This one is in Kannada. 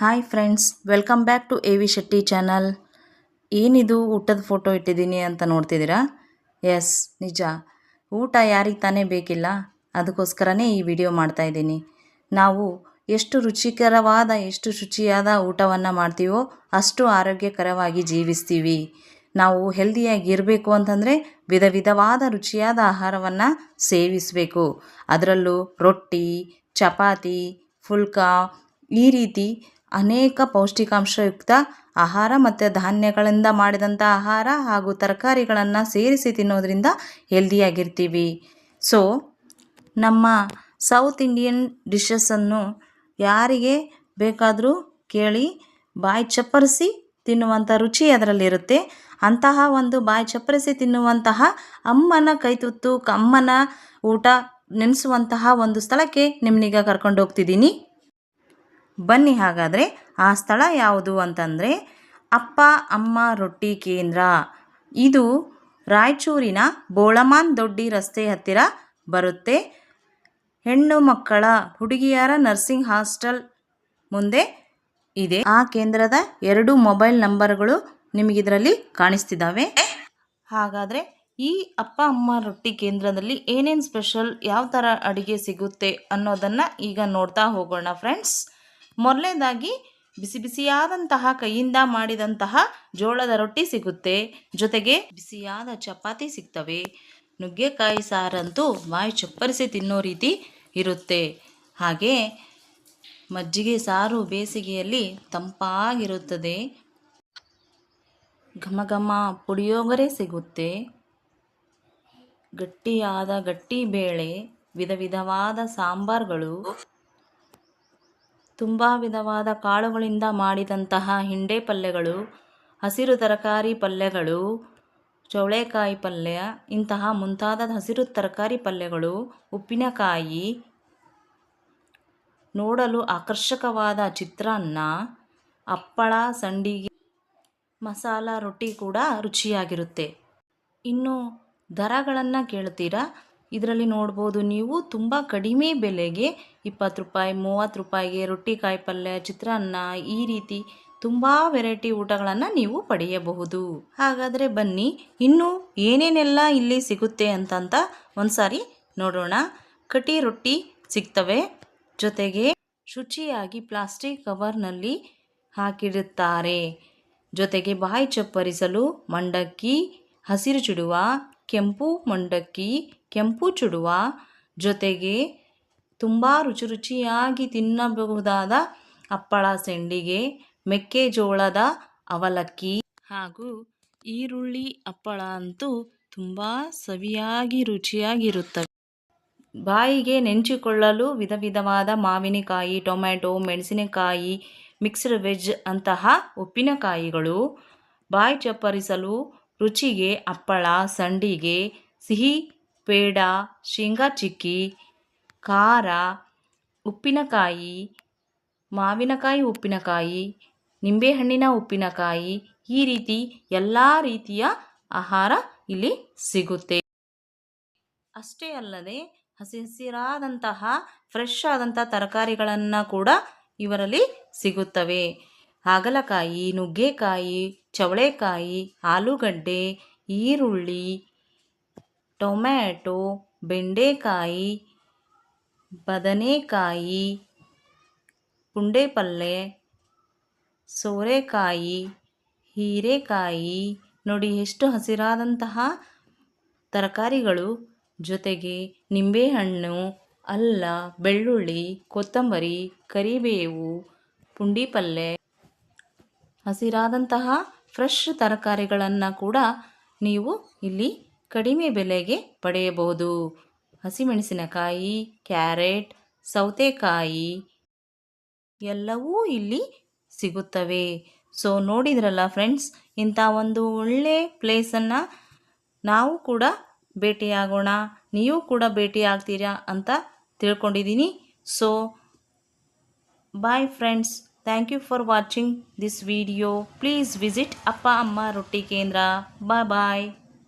Hi friends welcome back to A V Shetty channel ಏನಿದು ಊಟದ ಫೋಟೋ ಇಟ್ಟಿದ್ದೀನಿ ಅಂತ ನೋಡ್ತಿದ್ದೀರಾ? ಎಸ್ ನಿಜ. ಊಟ ಯಾರಿಗೆ ತಾನೇ ಬೇಕಿಲ್ಲ, ಅದಕ್ಕೋಸ್ಕರನೇ ಈ ವಿಡಿಯೋ ಮಾಡ್ತಾಯಿದ್ದೀನಿ ನಾವು ಎಷ್ಟು ರುಚಿಕರವಾದ, ಎಷ್ಟು ಶುಚಿಯಾದ ಊಟವನ್ನು ಮಾಡ್ತೀವೋ ಅಷ್ಟು ಆರೋಗ್ಯಕರವಾಗಿ ಜೀವಿಸ್ತೀವಿ. ನಾವು ಹೆಲ್ದಿಯಾಗಿರಬೇಕು ಅಂತಂದರೆ ವಿಧ ವಿಧವಾದ ರುಚಿಯಾದ ಆಹಾರವನ್ನು ಸೇವಿಸಬೇಕು. ಅದರಲ್ಲೂ ರೊಟ್ಟಿ, ಚಪಾತಿ, ಫುಲ್ಕಾ ಈ ರೀತಿ ಅನೇಕ ಪೌಷ್ಟಿಕಾಂಶಯುಕ್ತ ಆಹಾರ ಮತ್ತು ಧಾನ್ಯಗಳಿಂದ ಮಾಡಿದಂಥ ಆಹಾರ ಹಾಗೂ ತರಕಾರಿಗಳನ್ನು ಸೇರಿಸಿ ತಿನ್ನೋದ್ರಿಂದ ಹೆಲ್ದಿಯಾಗಿರ್ತೀವಿ ಸೊ ನಮ್ಮ ಸೌತ್ ಇಂಡಿಯನ್ ಡಿಶಸ್ಸನ್ನು ಯಾರಿಗೆ ಬೇಕಾದರೂ ಕೇಳಿ ಬಾಯಿ ಚಪ್ಪರಿಸಿ ತಿನ್ನುವಂಥ ರುಚಿ ಅದರಲ್ಲಿರುತ್ತೆ ಅಂತಹ ಒಂದು ಬಾಯಿ ಚಪ್ಪರಿಸಿ ತಿನ್ನುವಂತಹ ಅಮ್ಮನ ಕೈತುತ್ತು ಅಮ್ಮನ ಊಟ ನೆನೆಸುವಂತಹ ಒಂದು ಸ್ಥಳಕ್ಕೆ ನಿಮ್ಮನೀಗ ಕರ್ಕೊಂಡು ಹೋಗ್ತಿದ್ದೀನಿ. ಬನ್ನಿ ಹಾಗಾದರೆ ಆ ಸ್ಥಳ ಯಾವುದು ಅಂತಂದರೆ ಅಪ್ಪ, ಅಮ್ಮ ರೊಟ್ಟಿ ಕೇಂದ್ರ. ಇದು ರಾಯಚೂರಿನ ಬೋಳಮಾನ್ ದೊಡ್ಡಿ ರಸ್ತೆ ಹತ್ತಿರ ಬರುತ್ತೆ. ಹೆಣ್ಣು ಮಕ್ಕಳ ಹುಡುಗಿಯರ ನರ್ಸಿಂಗ್ ಹಾಸ್ಟೆಲ್ ಮುಂದೆ ಇದೆ. ಆ ಕೇಂದ್ರದ ಎರಡು ಮೊಬೈಲ್ ನಂಬರ್ಗಳು ನಿಮಗಿದರಲ್ಲಿ ಕಾಣಿಸ್ತಿದ್ದಾವೆ. ಹಾಗಾದರೆ ಈ ಅಪ್ಪ, ಅಮ್ಮ ರೊಟ್ಟಿ ಕೇಂದ್ರದಲ್ಲಿ ಏನೇನು ಸ್ಪೆಷಲ್, ಯಾವ ಥರ ಅಡುಗೆ ಸಿಗುತ್ತೆ ಅನ್ನೋದನ್ನು ಈಗ ನೋಡ್ತಾ ಹೋಗೋಣ, ಫ್ರೆಂಡ್ಸ್. ಮೊದಲನೇದಾಗಿ ಬಿಸಿ ಬಿಸಿಯಾದಂತಹ ಕೈಯಿಂದ ಮಾಡಿದಂತಹ ಜೋಳದ ರೊಟ್ಟಿ ಸಿಗುತ್ತೆ. ಜೊತೆಗೆ ಬಿಸಿಯಾದ ಚಪಾತಿ ಸಿಗ್ತವೆ. ನುಗ್ಗೆಕಾಯಿ ಸಾರಂತೂ ಬಾಯಿ ಚಪ್ಪರಿಸಿ ತಿನ್ನೋ ರೀತಿ ಇರುತ್ತೆ. ಹಾಗೆ ಮಜ್ಜಿಗೆ ಸಾರು ಬೇಸಿಗೆಯಲ್ಲಿ ತಂಪಾಗಿರುತ್ತದೆ. ಘಮ ಘಮ ಪುಳಿಯೋಗರೆ ಸಿಗುತ್ತೆ. ಗಟ್ಟಿಯಾದ ಗಟ್ಟಿ ಬೇಳೆ ವಿಧ ವಿಧವಾದ ಸಾಂಬಾರುಗಳು ತುಂಬ ವಿಧವಾದ ಕಾಳುಗಳಿಂದ ಮಾಡಿದಂತಹ ಹಿಂಡೆ ಪಲ್ಯಗಳು, ಹಸಿರು ತರಕಾರಿ ಪಲ್ಯಗಳು, ಚೌಳೆಕಾಯಿ ಪಲ್ಯ, ಇಂತಹ ಮುಂತಾದ ಹಸಿರು ತರಕಾರಿ ಪಲ್ಯಗಳು, ಉಪ್ಪಿನಕಾಯಿ, ನೋಡಲು ಆಕರ್ಷಕವಾದ ಚಿತ್ರಾನ್ನ, ಹಪ್ಪಳ, ಸಂಡಿಗೆ, ಮಸಾಲ, ರೊಟ್ಟಿ ಕೂಡ ರುಚಿಯಾಗಿರುತ್ತೆ. ಇನ್ನು ದರಗಳನ್ನು ಕೇಳ್ತೀರಾ? ಇದರಲ್ಲಿ ನೋಡ್ಬೋದು ನೀವು ತುಂಬ ಕಡಿಮೆ ಬೆಲೆಗೆ ಇಪ್ಪತ್ತು ರೂಪಾಯಿ, ಮೂವತ್ತು ರೂಪಾಯಿಗೆ ರೊಟ್ಟಿ, ಕಾಯಿ ಪಲ್ಯ, ಚಿತ್ರಾನ್ನ ಈ ರೀತಿ ತುಂಬ ವೆರೈಟಿ ಊಟಗಳನ್ನು ನೀವು ಪಡೆಯಬಹುದು. ಹಾಗಾದರೆ ಬನ್ನಿ, ಇನ್ನು ಏನೇನೆಲ್ಲ ಇಲ್ಲಿ ಸಿಗುತ್ತೆ ಅಂತಂತ ಒಂದು ಸಾರಿ ನೋಡೋಣ. ಕಟಿ ರೊಟ್ಟಿ ಸಿಗ್ತವೆ. ಜೊತೆಗೆ ಶುಚಿಯಾಗಿ ಪ್ಲಾಸ್ಟಿಕ್ ಕವರ್ನಲ್ಲಿ ಹಾಕಿಡುತ್ತಾರೆ. ಜೊತೆಗೆ ಬಾಯಿ ಚಪ್ಪರಿಸಲು, ಮಂಡಕ್ಕಿ ಹಸಿರು ಚುಡುವ, ಕೆಂಪು ಮಂಡಕ್ಕಿ, ಕೆಂಪು ಚುಡುವ ಜೊತೆಗೆ ತುಂಬ ರುಚಿ ರುಚಿಯಾಗಿ ತಿನ್ನಬಹುದಾದ ಹಪ್ಪಳ ಸೆಂಡಿಗೆ, ಮೆಕ್ಕೆಜೋಳದ ಅವಲಕ್ಕಿ ಹಾಗೂ ಈರುಳ್ಳಿ ಹಪ್ಪಳ ಅಂತೂ ತುಂಬ ಸವಿಯಾಗಿ ರುಚಿಯಾಗಿರುತ್ತವೆ. ಬಾಯಿಗೆ ನೆಂಚಿಕೊಳ್ಳಲು ವಿಧ ವಿಧವಾದ ಮಾವಿನಕಾಯಿ, ಟೊಮ್ಯಾಟೊ, ಮೆಣಸಿನಕಾಯಿ, ಮಿಕ್ಸ್ಡ್ ವೆಜ್ ಅಂತಹ ಉಪ್ಪಿನಕಾಯಿಗಳು ಬಾಯಿ ಚಪ್ಪರಿಸಲು ರುಚಿಗೆ ಹಪ್ಪಳ, ಸಂಡಿಗೆ, ಸಿಹಿ, ಪೇಡ, ಶೇಂಗಾ ಚಿಕ್ಕಿ, ಖಾರ, ಉಪ್ಪಿನಕಾಯಿ, ಮಾವಿನಕಾಯಿ ಉಪ್ಪಿನಕಾಯಿ, ನಿಂಬೆಹಣ್ಣಿನ ಉಪ್ಪಿನಕಾಯಿ ಈ ರೀತಿ ಎಲ್ಲ ರೀತಿಯ ಆಹಾರ ಇಲ್ಲಿ ಸಿಗುತ್ತೆ. ಅಷ್ಟೇ ಅಲ್ಲದೆ ಹಸಿ ಹಸಿರಾದಂತಹ ಫ್ರೆಶ್ ಆದಂಥ ತರಕಾರಿಗಳನ್ನು ಕೂಡ ಇವರಲ್ಲಿ ಸಿಗುತ್ತವೆ. ಹಾಗಲಕಾಯಿ, ನುಗ್ಗೆಕಾಯಿ, ಚವಳೆಕಾಯಿ, ಆಲೂಗಡ್ಡೆ, ಈರುಳ್ಳಿ, ಟೊಮ್ಯಾಟೊ, ಬೆಂಡೆಕಾಯಿ, ಬದನೆಕಾಯಿ ಪುಂಡೆ ಪಲ್ಯ ಸೋರೆಕಾಯಿ, ಹೀರೆಕಾಯಿ. ನೋಡಿ, ಎಷ್ಟು ಹಸಿರಾದಂತಹ ತರಕಾರಿಗಳು. ಜೊತೆಗೆ ನಿಂಬೆಹಣ್ಣು, ಅಲ್ಲ, ಬೆಳ್ಳುಳ್ಳಿ, ಕೊತ್ತಂಬರಿ, ಕರಿಬೇವು ಪುಂಡಿ ಹಸಿರಾದಂತಹ ಫ್ರೆಶ್ ತರಕಾರಿಗಳನ್ನು ಕೂಡ ನೀವು ಇಲ್ಲಿ ಕಡಿಮೆ ಬೆಲೆಗೆ ಪಡೆಯಬಹುದು. ಹಸಿಮೆಣಸಿನಕಾಯಿ, ಕ್ಯಾರೆಟ್, ಸೌತೆಕಾಯಿ ಎಲ್ಲವೂ ಇಲ್ಲಿ ಸಿಗುತ್ತವೆ. ಸೊ ನೋಡಿದ್ರಲ್ಲ ಫ್ರೆಂಡ್ಸ್ ಇಂಥ ಒಂದು ಒಳ್ಳೆ ಪ್ಲೇಸನ್ನು ನಾವು ಕೂಡ ಭೇಟಿಯಾಗೋಣ. ನೀವು ಕೂಡ ಭೇಟಿ ಆಗ್ತೀರಾ ಅಂತ ತಿಳ್ಕೊಂಡಿದ್ದೀನಿ. So bye friends Thank you for watching this video. Please visit Appa Amma Roti Kendra. Bye-bye.